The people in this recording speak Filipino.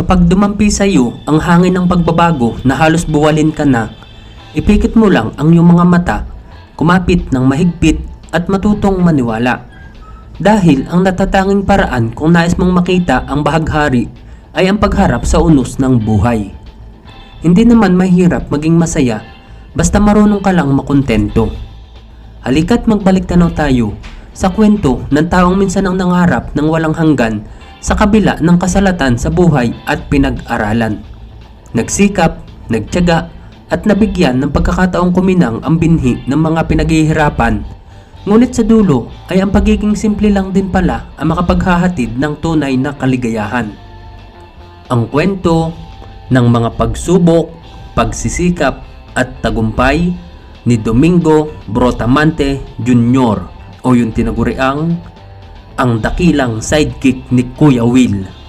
Kapag dumampi sa iyo ang hangin ng pagbabago na halos buwalin ka na, ipikit mo lang ang iyong mga mata, kumapit ng mahigpit at matutong maniwala. Dahil ang natatanging paraan kung nais mong makita ang bahaghari ay ang pagharap sa unos ng buhay. Hindi naman mahirap maging masaya basta marunong ka lang makontento. Halika't magbalik tanaw tayo sa kwento ng taong minsan ang nangarap ng walang hanggan sa kabila ng kasalatan sa buhay at pinag-aralan. Nagsikap, nagtyaga, at nabigyan ng pagkakataong kuminang ang binhi ng mga pinaghihirapan. Ngunit sa dulo ay ang pagiging simple lang din pala ang makapaghahatid ng tunay na kaligayahan. Ang kwento ng mga pagsubok, pagsisikap at tagumpay ni Domingo Brotamante Jr. o yung tinaguriang ang dakilang sidekick ni Kuya Will.